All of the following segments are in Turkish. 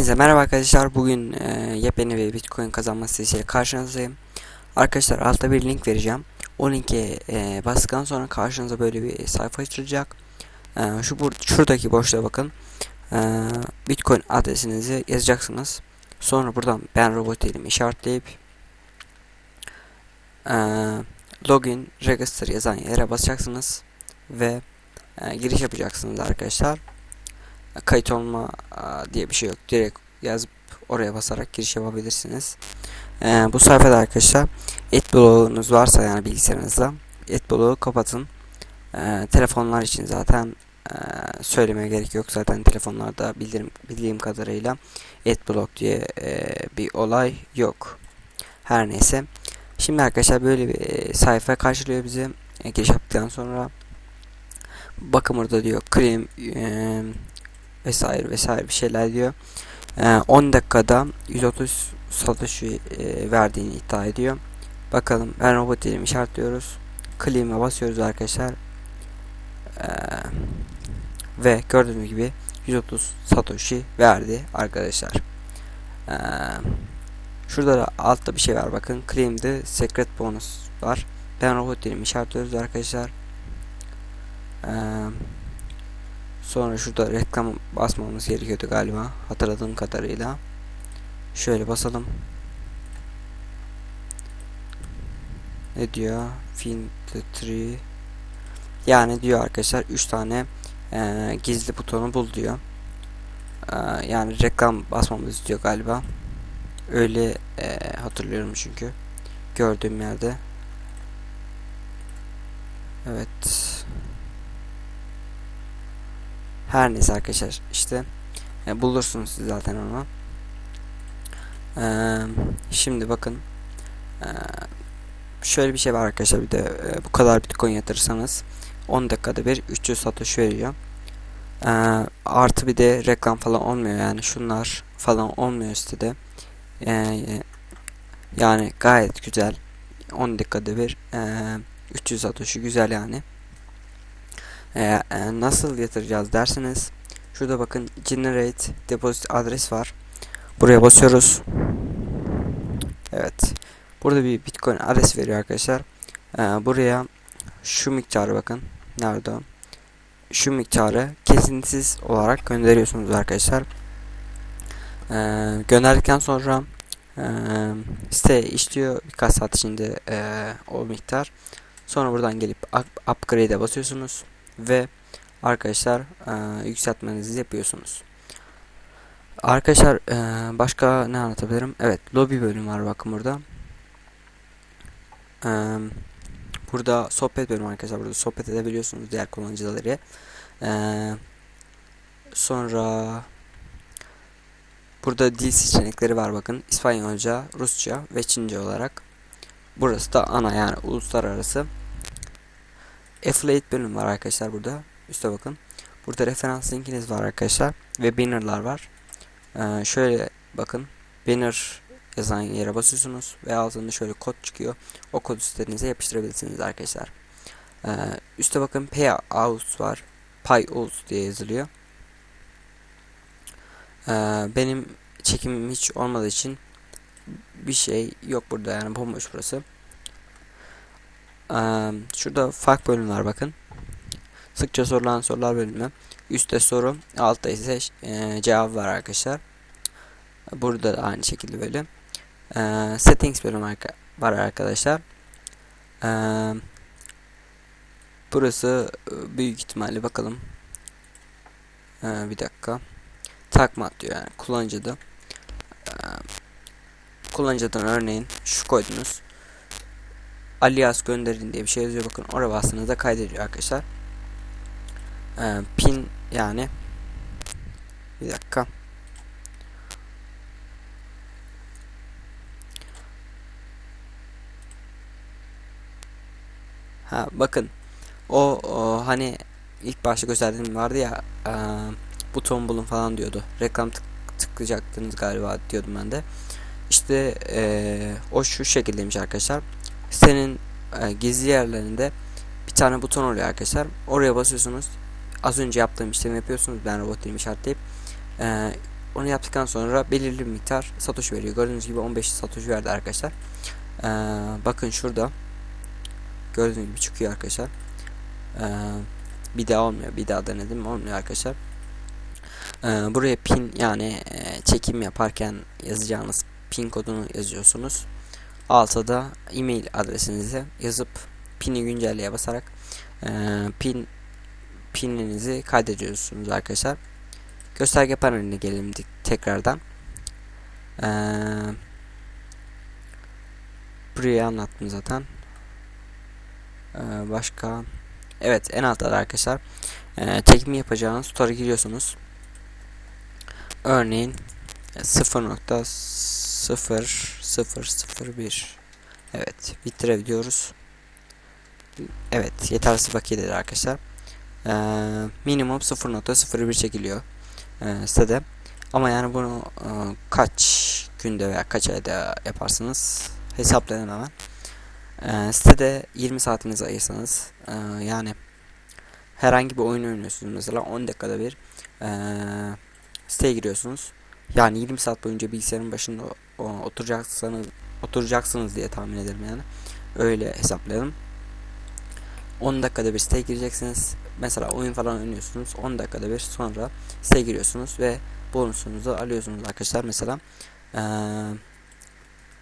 Hepinize merhaba arkadaşlar. Bugün e, yepyeni bir Bitcoin kazanma sitesiyle karşınızdayım. Arkadaşlar altta bir link vereceğim. O linke e, bastıktan sonra karşınıza böyle bir sayfa açılacak. E, şu bur şuradaki boşluğa bakın. E, Bitcoin adresinizi yazacaksınız. Sonra buradan ben robot elimi işaretleyip e, login register yazan yere basacaksınız ve e, giriş yapacaksınız arkadaşlar kayıt olma diye bir şey yok. Direkt yazıp oraya basarak giriş yapabilirsiniz. Ee, bu sayfada arkadaşlar AdBlock'unuz varsa yani bilgisayarınızda AdBlock'u kapatın. Ee, telefonlar için zaten e, söylemeye gerek yok. Zaten telefonlarda bildiğim, bildiğim kadarıyla AdBlock diye e, bir olay yok. Her neyse. Şimdi arkadaşlar böyle bir e, sayfa karşılıyor bizi. E, giriş yaptıktan sonra bakın burada diyor claim e, vesaire vesaire bir şeyler diyor. Ee, 10 dakikada 130 satış e, verdiğini iddia ediyor. Bakalım ben robot diyelim işaretliyoruz. Claim'e basıyoruz arkadaşlar. Ee, ve gördüğünüz gibi 130 satoshi verdi arkadaşlar. Ee, şurada da altta bir şey var bakın. Claim'de secret bonus var. Ben robot diyelim işaretliyoruz arkadaşlar. Eee Sonra şurada reklam basmamız gerekiyordu galiba. Hatırladığım kadarıyla. Şöyle basalım. Ne diyor? Find the tree. Yani diyor arkadaşlar 3 tane e, gizli butonu bul diyor. E, yani reklam basmamız diyor galiba. Öyle e, hatırlıyorum çünkü. Gördüğüm yerde. Evet. Her neyse arkadaşlar işte e, bulursunuz siz zaten onu. E, şimdi bakın e, şöyle bir şey var arkadaşlar bir de e, bu kadar bitcoin yatırırsanız 10 dakikada bir 300 satoshi veriyor. E, artı bir de reklam falan olmuyor yani şunlar falan olmuyor sitede. E, yani gayet güzel. 10 dakikada bir e, 300 satoshi güzel yani. Ee, e, nasıl yatıracağız derseniz şurada bakın generate deposit adres var. Buraya basıyoruz. Evet. Burada bir bitcoin adres veriyor arkadaşlar. Ee, buraya şu miktarı bakın. Nerede? Şu miktarı kesintisiz olarak gönderiyorsunuz arkadaşlar. Ee, gönderdikten sonra e, site işliyor birkaç saat içinde e, o miktar. Sonra buradan gelip upgrade'e basıyorsunuz ve arkadaşlar e, yükseltmenizi yapıyorsunuz. Arkadaşlar e, başka ne anlatabilirim? Evet lobby bölüm var bakın burada. E, burada sohbet bölümü arkadaşlar. Burada sohbet edebiliyorsunuz diğer kullanıcıları. E, sonra burada dil seçenekleri var bakın. İspanyolca, Rusça ve Çince olarak. Burası da ana yani uluslararası affiliate bölüm var arkadaşlar burada. Üste bakın. Burada referans linkiniz var arkadaşlar. Ve bannerlar var. Ee, şöyle bakın. Banner yazan yere basıyorsunuz. Ve altında şöyle kod çıkıyor. O kodu sitenize yapıştırabilirsiniz arkadaşlar. Ee, üste bakın payout var. Payout diye yazılıyor. Ee, benim çekimim hiç olmadığı için bir şey yok burada yani bomboş burası. Şurada fark bölüm var bakın. Sıkça sorulan sorular bölümü. Üstte soru, altta ise cevap var arkadaşlar. Burada da aynı şekilde böyle. Settings bölümü var arkadaşlar. Burası büyük ihtimalle bakalım. Bir dakika. Takma diyor yani kullanıcıda. Kullanıcıdan örneğin şu koydunuz alias gönderin diye bir şey yazıyor. Bakın oraya bastığınızda kaydediyor arkadaşlar. Ee, pin yani bir dakika. Ha bakın o, o hani ilk başta gösterdiğim vardı ya e, buton bulun falan diyordu. Reklam tık, tıklayacaktınız galiba diyordum ben de. İşte e, o şu şekildeymiş arkadaşlar sitenin e, gizli yerlerinde bir tane buton oluyor arkadaşlar. Oraya basıyorsunuz. Az önce yaptığım işlemi yapıyorsunuz. Ben robot dilimi işaretleyip e, onu yaptıktan sonra belirli bir miktar satoshi veriyor. Gördüğünüz gibi 15 satoshi verdi arkadaşlar. Ee, bakın şurada gördüğünüz gibi çıkıyor arkadaşlar. Ee, bir daha olmuyor. Bir daha denedim olmuyor arkadaşlar. Ee, buraya pin yani e, çekim yaparken yazacağınız pin kodunu yazıyorsunuz. Altta da e-mail adresinizi yazıp pini güncelleye basarak e, pin pininizi kaydediyorsunuz arkadaşlar. Gösterge paneline gelelim tekrardan. Ee, burayı anlattım zaten. Ee, başka Evet en altta da arkadaşlar e, çekim yapacağınız story giriyorsunuz. Örneğin 0.0001 Evet diyoruz. Evet yetersiz bakiyedir arkadaşlar. Ee, minimum 0.01 çekiliyor e, sitede. Ama yani bunu e, kaç günde veya kaç ayda yaparsınız hesaplayın hemen. E, sitede 20 saatinizi ayırsanız e, yani herhangi bir oyun oynuyorsunuz mesela 10 dakikada bir e, giriyorsunuz. Yani 20 saat boyunca bilgisayarın başında oturacaksınız oturacaksınız diye tahmin ederim yani. Öyle hesaplayalım. 10 dakikada bir siteye gireceksiniz. Mesela oyun falan oynuyorsunuz. 10 dakikada bir sonra siteye giriyorsunuz ve bonusunuzu alıyorsunuz arkadaşlar. Mesela ee,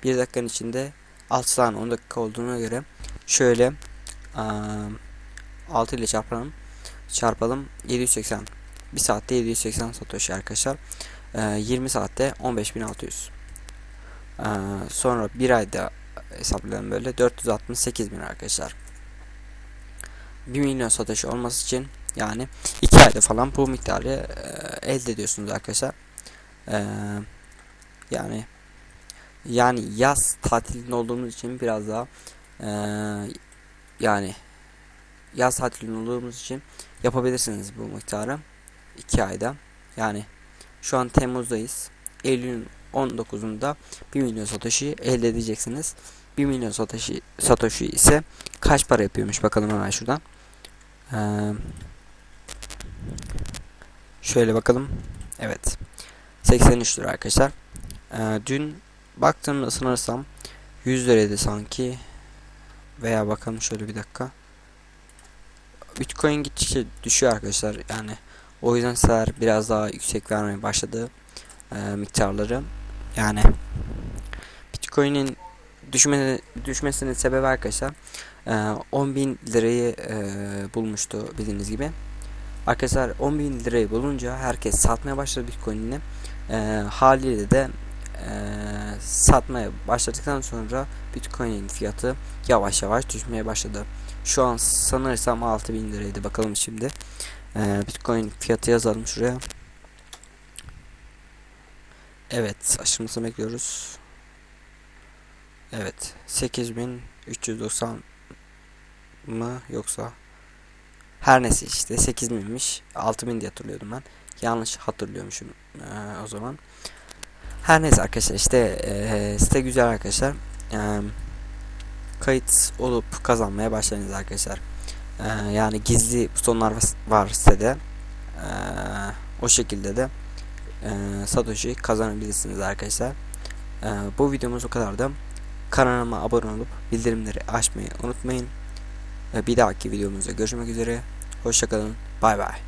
1 dakikanın içinde 6 tane 10 dakika olduğuna göre şöyle ee, 6 ile çarpalım. Çarpalım 780. 1 saatte 780 satoshi arkadaşlar. Ee, 20 saatte 15600. Ee, sonra bir ayda hesaplayalım böyle 468 bin arkadaşlar. 1 milyon satoshi olması için yani 2 ayda falan bu miktarı e, elde ediyorsunuz arkadaşlar. E, yani yani yaz tatilinde olduğumuz için biraz daha e, yani yaz tatilinde olduğumuz için yapabilirsiniz bu miktarı 2 ayda. Yani şu an Temmuz'dayız. Eylül'ün 19'unda 1 milyon satoshi elde edeceksiniz. 1 milyon satoshi, satoshi ise kaç para yapıyormuş bakalım hemen şuradan. Ee, şöyle bakalım. Evet. 83 lira arkadaşlar. Ee, dün baktığımda sanırsam 100 liraydı sanki. Veya bakalım şöyle bir dakika. Bitcoin gittikçe düşüyor arkadaşlar. Yani o yüzden sizler biraz daha yüksek vermeye başladı e, miktarları. Yani Bitcoin'in düşme, düşmesinin sebebi arkadaşlar e, 10.000 lirayı e, bulmuştu bildiğiniz gibi. Arkadaşlar 10.000 lirayı bulunca herkes satmaya başladı Bitcoin'ini. E, haliyle de e, satmaya başladıktan sonra Bitcoin'in fiyatı yavaş yavaş düşmeye başladı. Şu an sanırsam 6000 liraydı. Bakalım şimdi. Bitcoin fiyatı yazalım şuraya. Evet, açılmasını bekliyoruz. Evet, 8390 mı yoksa her neyse işte 8000'miş. 6000 diye hatırlıyordum ben. Yanlış hatırlıyormuşum ee, o zaman. Her neyse arkadaşlar işte e, site güzel arkadaşlar. E, kayıt olup kazanmaya başlayınız arkadaşlar. Ee, yani gizli butonlar var sitede. Ee, o şekilde de e, Satoshi kazanabilirsiniz arkadaşlar. Ee, bu videomuz o kadardı. Kanalıma abone olup bildirimleri açmayı unutmayın. Ee, bir dahaki videomuzda görüşmek üzere. Hoşçakalın. Bay bay.